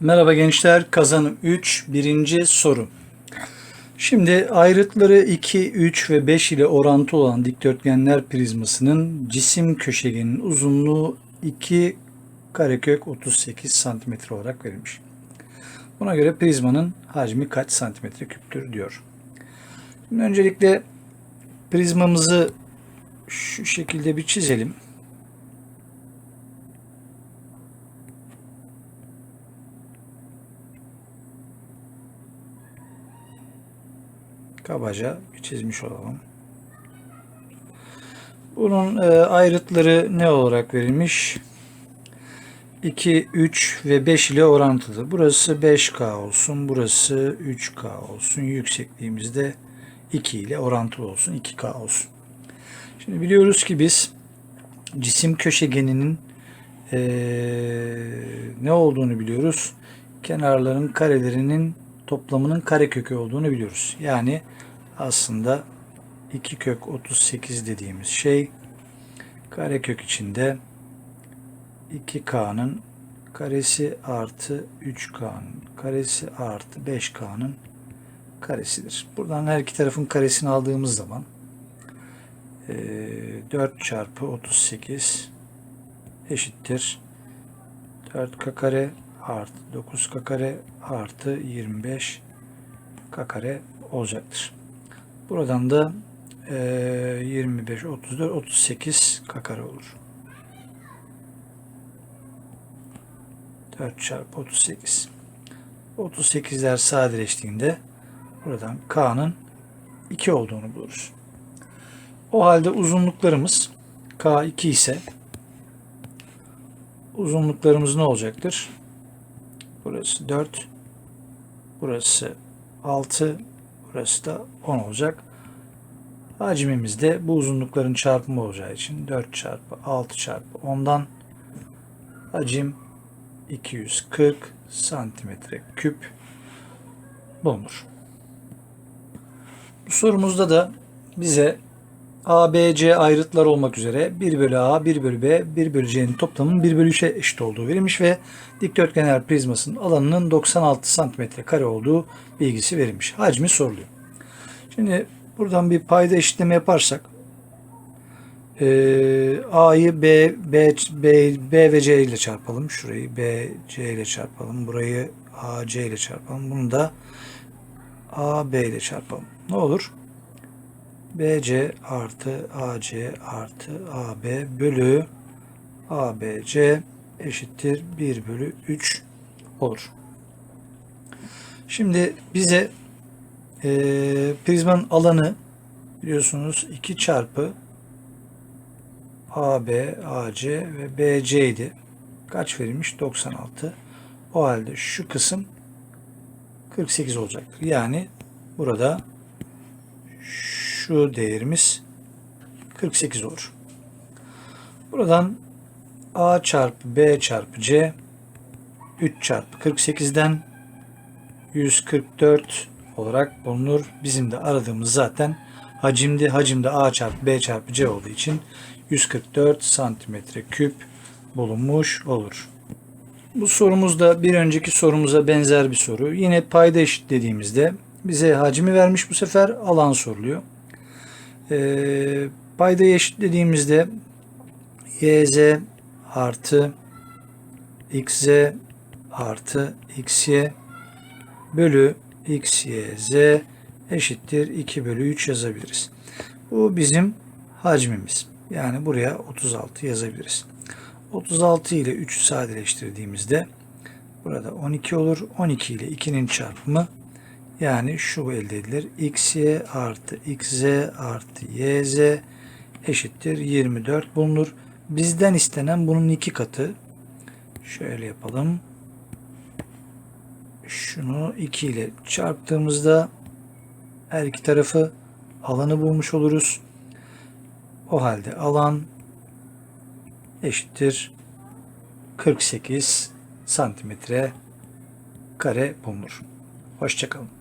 Merhaba gençler, kazanım 3, birinci soru. Şimdi ayrıtları 2, 3 ve 5 ile orantı olan dikdörtgenler prizmasının cisim köşegeninin uzunluğu 2 karekök 38 santimetre olarak verilmiş. Buna göre prizmanın hacmi kaç santimetre küptür diyor. Şimdi öncelikle prizmamızı şu şekilde bir çizelim. Kabaca bir çizmiş olalım. Bunun e, ayrıtları ne olarak verilmiş? 2, 3 ve 5 ile orantılı. Burası 5K olsun, burası 3K olsun. Yüksekliğimiz de 2 ile orantılı olsun, 2K olsun. Şimdi biliyoruz ki biz cisim köşegeninin e, ne olduğunu biliyoruz. Kenarların karelerinin toplamının karekökü olduğunu biliyoruz. Yani aslında 2 kök 38 dediğimiz şey karekök içinde 2K'nın karesi artı 3K'nın karesi artı 5K'nın karesidir. Buradan her iki tarafın karesini aldığımız zaman 4 çarpı 38 eşittir 4K kare artı 9K kare artı 25 K kare olacaktır. Buradan da e, 25, 34, 38 K kare olur. 4 çarpı 38. 38'ler sadeleştiğinde buradan K'nın 2 olduğunu buluruz. O halde uzunluklarımız K2 ise uzunluklarımız ne olacaktır? Burası 4. Burası 6. Burası da 10 olacak. Hacmimiz de bu uzunlukların çarpımı olacağı için 4 çarpı 6 çarpı 10'dan hacim 240 santimetre küp bulunur. Bu sorumuzda da bize A, B, C ayrıtlar olmak üzere 1 bölü A, 1 bölü B, 1 bölü C'nin toplamının 1 bölü 3'e eşit olduğu verilmiş ve dikdörtgenler prizmasının alanının 96 santimetre kare olduğu bilgisi verilmiş. Hacmi soruluyor. Şimdi buradan bir payda eşitleme yaparsak e, A'yı B, B, B, B ve C ile çarpalım. Şurayı B, C ile çarpalım. Burayı A, C ile çarpalım. Bunu da A, B ile çarpalım. Ne olur? BC artı AC artı AB bölü ABC eşittir 1 bölü 3 olur. Şimdi bize e, prizmanın alanı biliyorsunuz 2 çarpı AB, AC ve BC idi. Kaç verilmiş? 96. O halde şu kısım 48 olacaktır. Yani burada şu değerimiz 48 olur. Buradan A çarpı B çarpı C 3 çarpı 48'den 144 olarak bulunur. Bizim de aradığımız zaten hacimdi. Hacimde A çarpı B çarpı C olduğu için 144 santimetre küp bulunmuş olur. Bu sorumuz da bir önceki sorumuza benzer bir soru. Yine payda eşitlediğimizde bize hacmi vermiş bu sefer alan soruluyor. E, paydayı eşitlediğimizde yz artı xz artı xy bölü xyz eşittir 2 bölü 3 yazabiliriz. Bu bizim hacmimiz. Yani buraya 36 yazabiliriz. 36 ile 3'ü sadeleştirdiğimizde burada 12 olur. 12 ile 2'nin çarpımı yani şu elde edilir. xy artı xz artı yz eşittir 24 bulunur. Bizden istenen bunun iki katı. Şöyle yapalım. Şunu 2 ile çarptığımızda her iki tarafı alanı bulmuş oluruz. O halde alan eşittir 48 santimetre kare bulunur. Hoşçakalın.